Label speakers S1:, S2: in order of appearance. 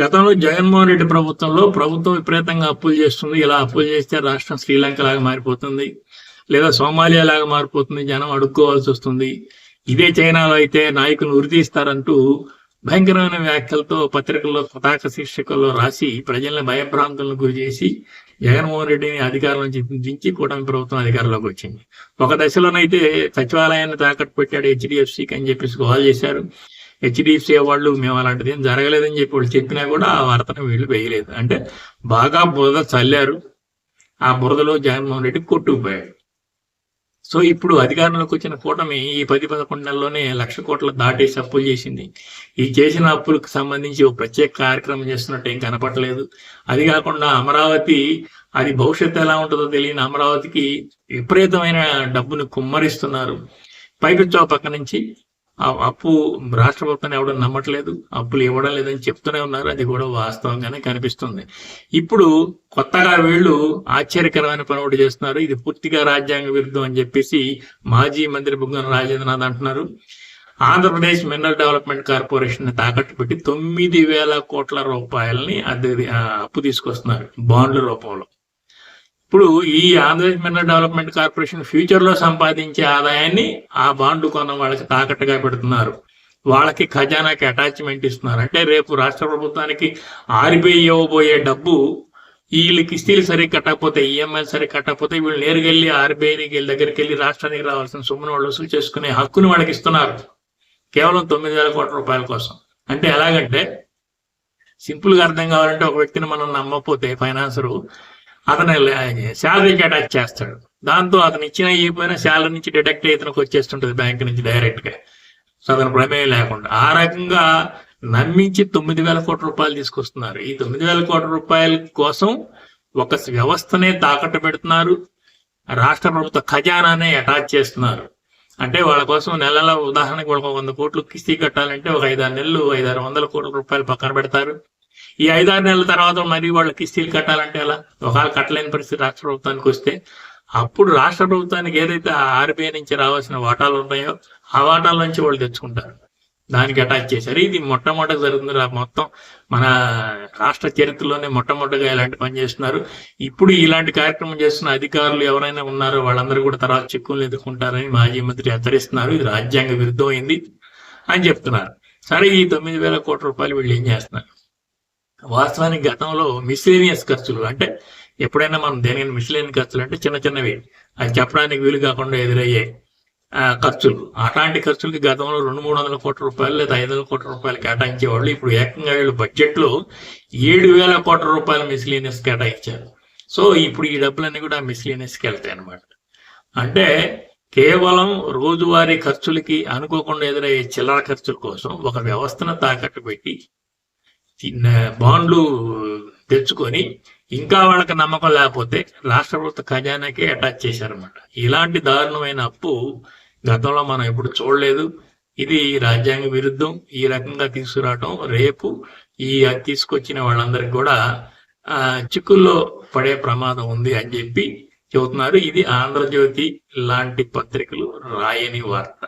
S1: గతంలో జగన్మోహన్ రెడ్డి ప్రభుత్వంలో ప్రభుత్వం విపరీతంగా అప్పులు చేస్తుంది. ఇలా అప్పులు చేస్తే రాష్ట్రం శ్రీలంక లాగా మారిపోతుంది. లేదా సోమాలియా లాగా మారిపోతుంది. జనం అడుక్కోవాల్సి వస్తుంది. ఇదే చైనాలో అయితే నాయకులు ఉరితీస్తారంటూ భయంకరమైన వ్యాఖ్యలతో పత్రికల్లో పతాక శీర్షికల్లో రాసి ప్రజల్ని భయభ్రాంతులను గురి చేసి జగన్మోహన్ రెడ్డిని అధికారం నుంచి దించి కూటమి ప్రభుత్వం అధికారంలోకి వచ్చింది. ఒక దశలోనైతే సచివాలయాన్ని తాకట్టు పెట్టాడు హెచ్డిఎఫ్సికి అని చెప్పేసి గోల్ చేశారు. హెచ్డిఎఫ్సి వాళ్ళు మేము అలాంటిది ఏం జరగలేదని చెప్పి వాళ్ళు చెప్పినా కూడా ఆ వార్తను వీళ్ళు వేయలేదు. అంటే బాగా బురద చల్లారు. ఆ బురదలో జగన్మోహన్ రెడ్డి కొట్టుకుపోయాడు. సో ఇప్పుడు అధికారంలోకి వచ్చిన కూటమి ఈ పది పదకొండు నెలల్లోనే లక్ష కోట్ల దాటేసి అప్పులు చేసింది. ఈ చేసిన అప్పులకు సంబంధించి ఒక ప్రత్యేక కార్యక్రమం చేస్తున్నట్టు ఏం కనపడలేదు. అది కాకుండా అమరావతి అది భవిష్యత్తు ఎలా ఉంటుందో తెలియని అమరావతికి విపరీతమైన డబ్బును కుమ్మరిస్తున్నారు. పైపిచ్చో పక్క నుంచి ఆ అప్పు రాష్ట్ర ప్రభుత్వం ఎవడం నమ్మట్లేదు అప్పులు ఇవ్వడం లేదని చెప్తూనే ఉన్నారు. అది కూడా వాస్తవంగానే కనిపిస్తుంది. ఇప్పుడు కొత్తగా వీళ్ళు ఆశ్చర్యకరమైన పని ఒకటి చేస్తున్నారు. ఇది పూర్తిగా రాజ్యాంగ విరుద్ధం అని చెప్పేసి మాజీ మంత్రి బుగ్గన రాజేంద్రనాథ్ అంటున్నారు. ఆంధ్రప్రదేశ్ మినరల్ డెవలప్మెంట్ కార్పొరేషన్ తాకట్టు పెట్టి తొమ్మిది వేల కోట్ల రూపాయలని అది అప్పు తీసుకొస్తున్నారు బాండ్ల రూపంలో. ఇప్పుడు ఈ ఆంధ్రప్రదేశ్ మినరల్ డెవలప్మెంట్ కార్పొరేషన్ ఫ్యూచర్లో సంపాదించే ఆదాయాన్ని ఆ బాండు కొన్న వాళ్ళకి తాకట్టుగా పెడుతున్నారు. వాళ్ళకి ఖజానాకి అటాచ్మెంట్ ఇస్తున్నారు. అంటే రేపు రాష్ట్ర ప్రభుత్వానికి ఆర్బీఐ ఇవ్వబోయే డబ్బు వీళ్ళ కిస్తీలు సరిగ్గా కట్టకపోతే ఈఎంఐ సరిగ్గా కట్టకపోతే వీళ్ళు నేరుగా వెళ్ళి ఆర్బీఐకి దగ్గరికి వెళ్ళి రాష్ట్రానికి రావాల్సిన సొమ్మును వాళ్ళు వసూలు చేసుకునే హక్కును వాళ్ళకి ఇస్తున్నారు. కేవలం తొమ్మిది వేల కోట్ల రూపాయల కోసం. అంటే ఎలాగంటే సింపుల్గా అర్థం కావాలంటే ఒక వ్యక్తిని మనం నమ్మకపోతే ఫైనాన్సరు అతను శాలరీకి అటాచ్ చేస్తాడు. దాంతో అతను ఇచ్చిన ఇవ్వకపోయినా శాలరీ నుంచి డిడక్ట్ ఇతనికి వచ్చేస్తుంటది బ్యాంక్ నుంచి డైరెక్ట్గా. సో అతను ప్రమేయం లేకుండా. ఆ రకంగా నమ్మించి తొమ్మిది వేల కోట్ల రూపాయలు తీసుకొస్తున్నారు. ఈ తొమ్మిది వేల కోట్ల రూపాయల కోసం ఒక వ్యవస్థనే తాకట్టు పెడుతున్నారు. రాష్ట్ర ప్రభుత్వ ఖజానానే అటాచ్ చేస్తున్నారు. అంటే వాళ్ళ కోసం నెలల ఉదాహరణకి వాళ్ళకి వంద కోట్లు కిస్తీ కట్టాలంటే ఒక ఐదారు నెలలు ఐదారు వందల కోట్ల రూపాయలు పక్కన పెడతారు. ఈ ఐదారు నెలల తర్వాత మరి వాళ్ళ కిస్తీలు కట్టాలంటే ఎలా? ఒకవేళ కట్టలేని పరిస్థితి రాష్ట్ర ప్రభుత్వానికి వస్తే అప్పుడు రాష్ట్ర ప్రభుత్వానికి ఏదైతే ఆర్బీఐ నుంచి రావాల్సిన వాటాలు ఉన్నాయో ఆ వాటాల నుంచి వాళ్ళు తెచ్చుకుంటారు. దానికి అటాచ్ చేశారు. ఇది మొట్టమొదటి జరుగుతుంది మొత్తం మన రాష్ట్ర చరిత్రలోనే మొట్టమొదటిగా ఇలాంటి పని చేస్తున్నారు. ఇప్పుడు ఇలాంటి కార్యక్రమం చేస్తున్న అధికారులు ఎవరైనా ఉన్నారో వాళ్ళందరూ కూడా తర్వాత చిక్కులు ఎదుర్కొంటారని మాజీ మంత్రి హెచ్చరిస్తున్నారు. ఇది రాజ్యాంగ విరుద్ధమైంది అని చెప్తున్నారు. సరే ఈ తొమ్మిది వేల కోట్ల రూపాయలు వీళ్ళు ఏం చేస్తున్నారు? వాస్తవానికి గతంలో మిస్లేనియస్ ఖర్చులు అంటే ఎప్పుడైనా మనం దేనికైనా మిస్లేని ఖర్చులు అంటే చిన్న చిన్నవి అది చెప్పడానికి వీలు కాకుండా ఎదురయ్యే ఆ, ఖర్చులు. అలాంటి ఖర్చులకి గతంలో రెండు మూడు వందల కోట్ల రూపాయలు లేదా ఐదు వందల కోట్ల రూపాయలు కేటాయించేవాళ్ళు. ఇప్పుడు ఏకంగా వీళ్ళు బడ్జెట్లో ఏడు వేల కోట్ల రూపాయలు మిస్లీనియస్ కేటాయించారు. సో ఇప్పుడు ఈ డబ్బులన్నీ కూడా మిస్లీనియస్కి వెళ్తాయి అనమాట అంటే కేవలం రోజువారీ ఖర్చులకి అనుకోకుండా ఎదురయ్యే చిల్లర ఖర్చుల కోసం ఒక వ్యవస్థను తాకట్టు పెట్టి బాండ్లు తెచ్చుకొని ఇంకా వాళ్ళకి నమ్మకం లేకపోతే రాష్ట్ర ప్రభుత్వ ఖజానాకి అటాచ్ చేశారన్నమాట. ఇలాంటి దారుణమైన అప్పు గతంలో మనం ఎప్పుడు చూడలేదు. ఇది రాజ్యాంగ విరుద్ధం. ఈ రకంగా తీసుకురావటం రేపు ఈ తీసుకొచ్చిన వాళ్ళందరికి కూడా ఆ చిక్కుల్లో పడే ప్రమాదం ఉంది అని చెప్పి చెబుతున్నారు. ఇది ఆంధ్రజ్యోతి లాంటి పత్రికలు రాయని వార్త.